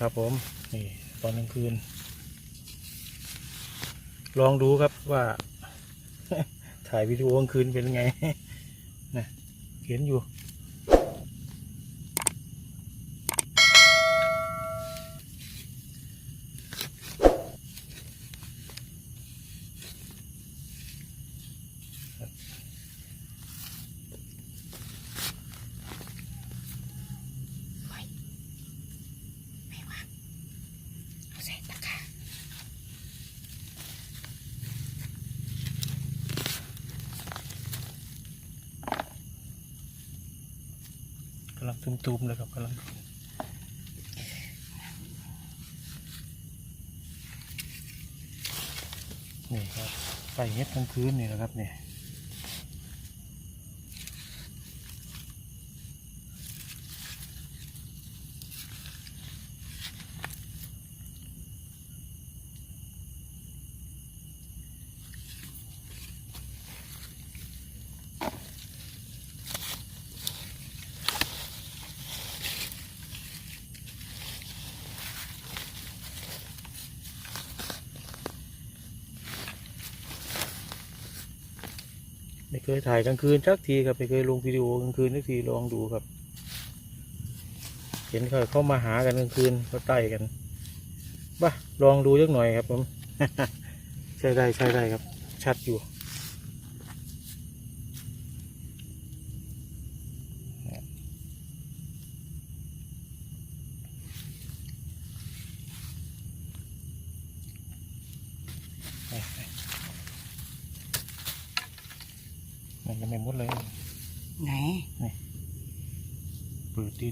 ครับผมนี่ตอนกลางคืน ลองดูครับว่า ถ่ายวิดีโอกลางคืนเป็นไงนะเห็นอยู่ เอาใส่ตะกร้ากำลังตุ้มๆเลยครับกำลังนี่ครับใส่เฮ็ดกลางคืนนี่นะครับเนี่ย เคยถ่ายกลางคืนสักทีครับไม่เคยลงวิดีโอกลางคืนสักทีลองดูครับ เห็นเขาเข้ามาหากันกลางคืนเขาไต่กันบ้าลองดูสักหน่อยครับผมใช่ได้ใช่ได้ครับ ชัดอยู่ไปไปมันยังไม่หมดเลย ไหน เปิดดิ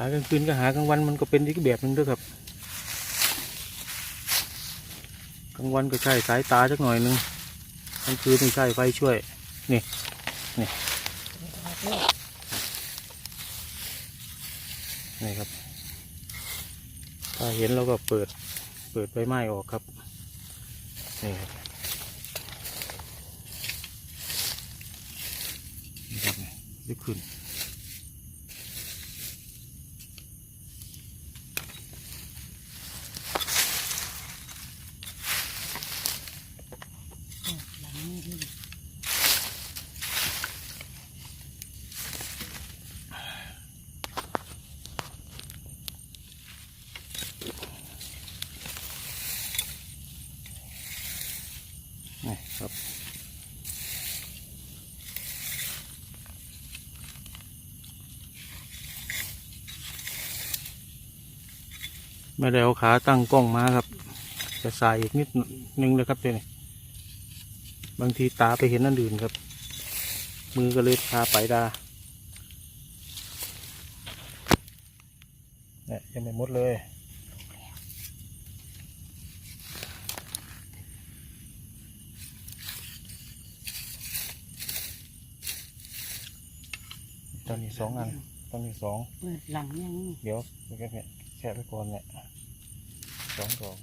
ามดิหากลางคืนก็หากลางวันมันก็เป็นอีกแบบหนึ่งด้วยครับกลางวันก็ใช้สายตาสักหน่อยหนึงกลางคืนต้องใช้ไฟช่วยนี่นี่นี่ครับ ถ้าเห็นเราก็เปิดเปิดใบไม้ออกครับนี่ครับนี่ครับนี่ยกขึ้น ไม่ได้เอาขาตั้งกล้องมาครับ จะสายอีกนิดนึงเลยครับเดี๋ยวนี้บางทีตาไปเห็นนั่นอื่นครับ มือก็เลยพาไปดาเนี่ยยังไม่หมดเลยตอนนี้สองอันตอนนี้สองเปิดหลังยังนี่เดี๋ยวเดี๋ยวเนี่ย แช่ไปก่อนเนี่ยสองดอก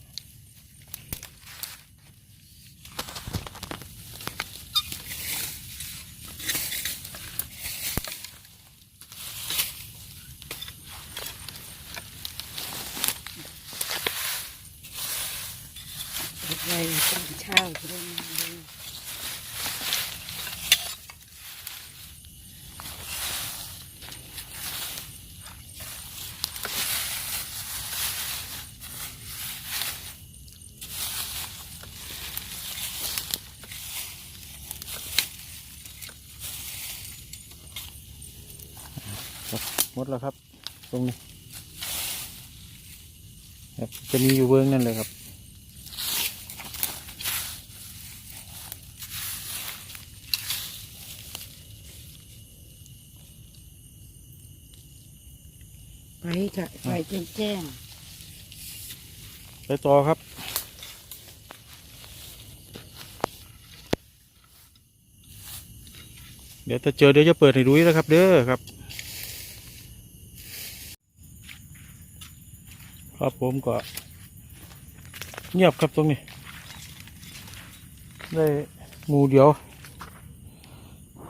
เปิดไว้ตอนเช้าจะได้มาดู หมดแล้วครับ ตรงนี้ครับจะมีอยู่เบื้องนั่นเลยครับ ไปค่ะไปแจ้งแจ้งไปต่อครับเดี๋ยวถ้าเจอเดี๋ยวจะเปิดให้ดูอีกนะครับ เด้อครับ ครับผมก็เงียบครับตรงนี้ ได้หมูเดียว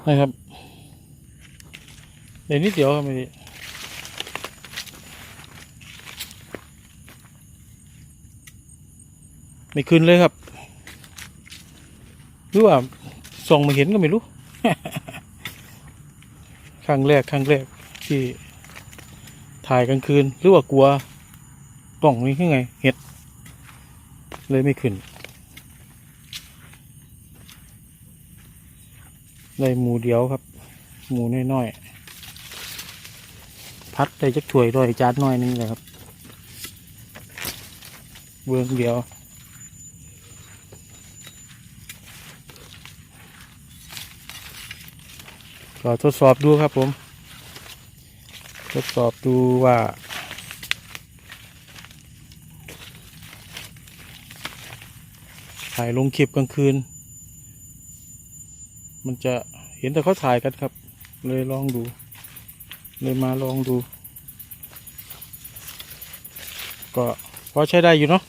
นะครับเดี๋ยวนิดเดียวครับไม่ได้ไม่ขึ้นเลยครับ หรือว่าส่องมาเห็นก็ไม่รู้ ครั้งแรกครั้งแรกที่ถ่ายกลางคืน หรือว่ากลัว กล่องนี้ยังไง เห็ด เลยไม่ขึ้น ได้หมูเดียวครับ หมูน้อยๆ พัดได้จักถ้วยด้วยจานน้อยนึงเลยครับ เบื้องเดียวก็ทดสอบดูครับผม ทดสอบดูว่า ถ่ายลงคลิปกลางคืน มันจะเห็นแต่เขาถ่ายกันครับ เลยลองดู เลยมาลองดู ก็พอใช้ได้อยู่เนาะ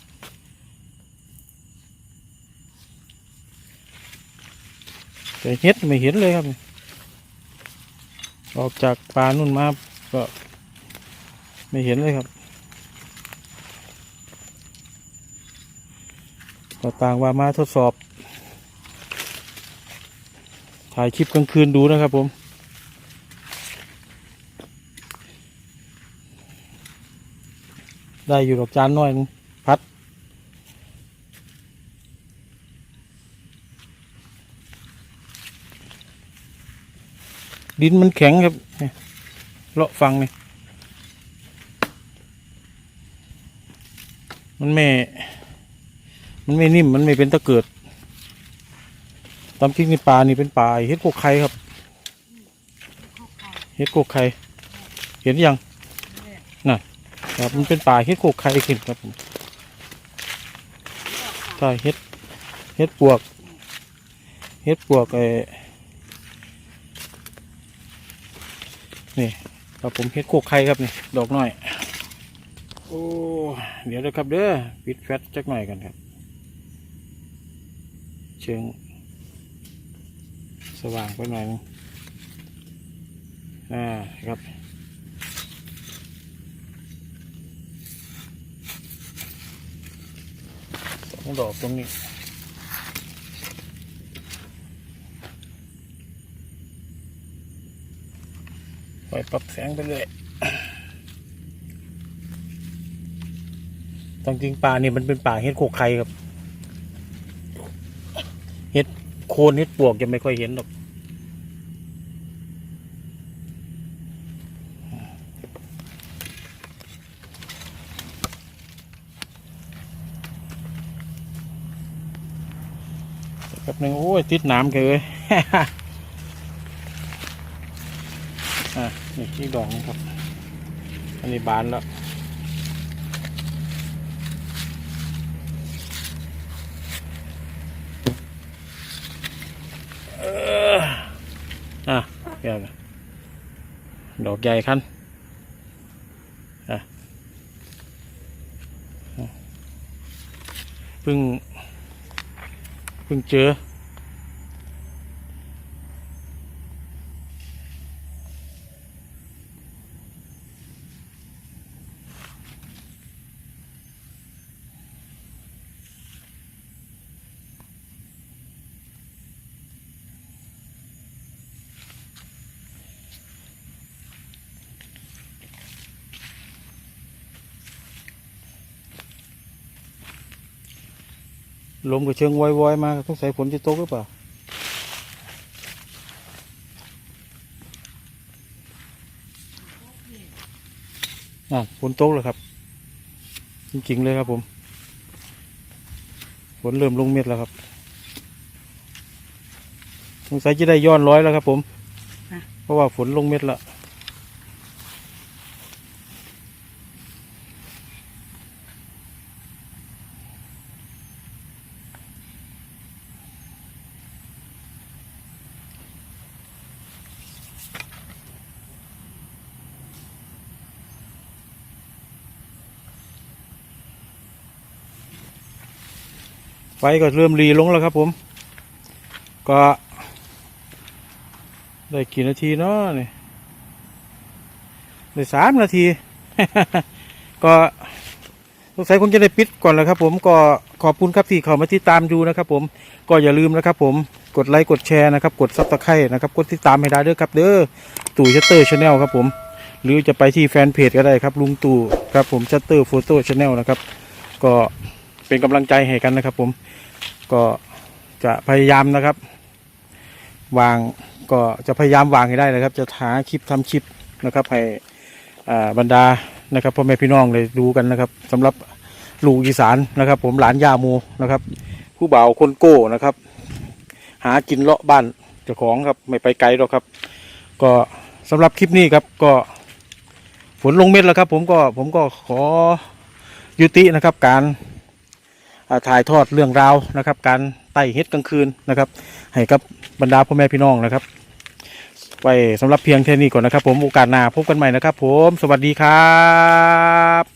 แต่เห็ดไม่เห็นเลยครับ ออกจากป่านุ่นมาก็ไม่เห็นเลยครับ ก็ต่างว่ามาทดสอบ ถ่ายคลิปกลางคืนดูนะครับผมได้อยู่ดอกจานน้อยพัด ดินมันแข็งครับเนี่ยเลาะฟังนี่มันไม่ มันไม่นิ่มมันไม่เป็นตะเกิดตามจริงในป่านี่เป็นป่าเฮ็ดกกไข่ครับเฮ็ดกกไข่เห็นยังครับมันเป็นป่าเฮ็ดกกไข่ขึ้นครับผมใช่เฮ็ดเฮ็ดปวกเฮ็ดปวกไอ้นี่ครับผมเฮ็ดโคกไข่ครับนี่ดอกน้อย โอ้ เดี๋ยวนะครับเด้อปิดแฟตจักหน่อยกันครับ เชิงสว่างไปหน่อยนึงอ่าครับสองดอกตรงนี้ปล่อยปรับแสงไปเลยตามจริงป่านี่มันเป็นป่าเห็ดโคกไข่ครับ เห็ด โคนเห็ดปวกจะไม่ค่อยเห็นหรอกแป๊บนึงโอ้ย ติดน้ำแกเลย อะ นี่อีกดองครับ อันนี้บานแล้ว เออ อะแก้วนะดอกใหญ่คันอะอะเพิ่งเพิ่งเจอ ลมกับเชิงวอยๆมาต้องใส่ฝนจะตกหรือเปล่าอะฝนตกแล้วครับ จริงๆเลยครับผมฝนเริ่มลงเม็ดแล้วครับสงสัยจะได้ย้อนร้อยแล้วครับผม เพราะว่าฝนลงเม็ดแล้ว ก็เริ่มรีลงแล้วครับผม ก็ ได้กี่นาทีเนาะนี่ได้สามนาที ก็สงสัยคงจะได้ปิดก่อนแล้วครับ ผมก็ขอบคุณครับที่เข้ามาติดตามดูนะครับผมก็อย่าลืมนะครับผมกดไลค์กดแชร์นะครับ กดซับสไครต์นะครับ กดติดตามให้ได้ด้วยครับ เด้อตู่ชัตเตอร์ชาแนลครับผม หรือจะไปที่แฟนเพจก็ได้ครับ ลุงตู่ครับผมชัตเตอร์โฟโต้ชาแนลนะครับ ก็ เป็นกำลังใจให้กันนะครับ ผมก็จะพยายามนะครับ วางก็จะพยายามวางให้ได้นะครับ จะหาคลิปทำคลิปนะครับให้อ่าบรรดานะครับพ่อแม่พี่น้องเลยดูกันนะครับสำหรับลูกอีสานนะครับ ผมหลานยาโมนะครับ ผู้บ่าวคนโก้นะครับ หากินเลาะบ้านเจ้าของครับไม่ไปไกลหรอกครับ ก็สำหรับคลิปนี้ครับก็ฝนลงเม็ดแล้วครับ ผมก็ผมก็ขอยุตินะครับการ ถ่ายทอดเรื่องราวนะครับ การไต่เฮ็ดกลางคืนนะครับ ให้กับบรรดาพ่อแม่พี่น้องนะครับ ไว้สำหรับเพียงแค่นี้ก่อนนะครับ ผมโอกาสหน้าพบกันใหม่นะครับ ผมสวัสดีครับ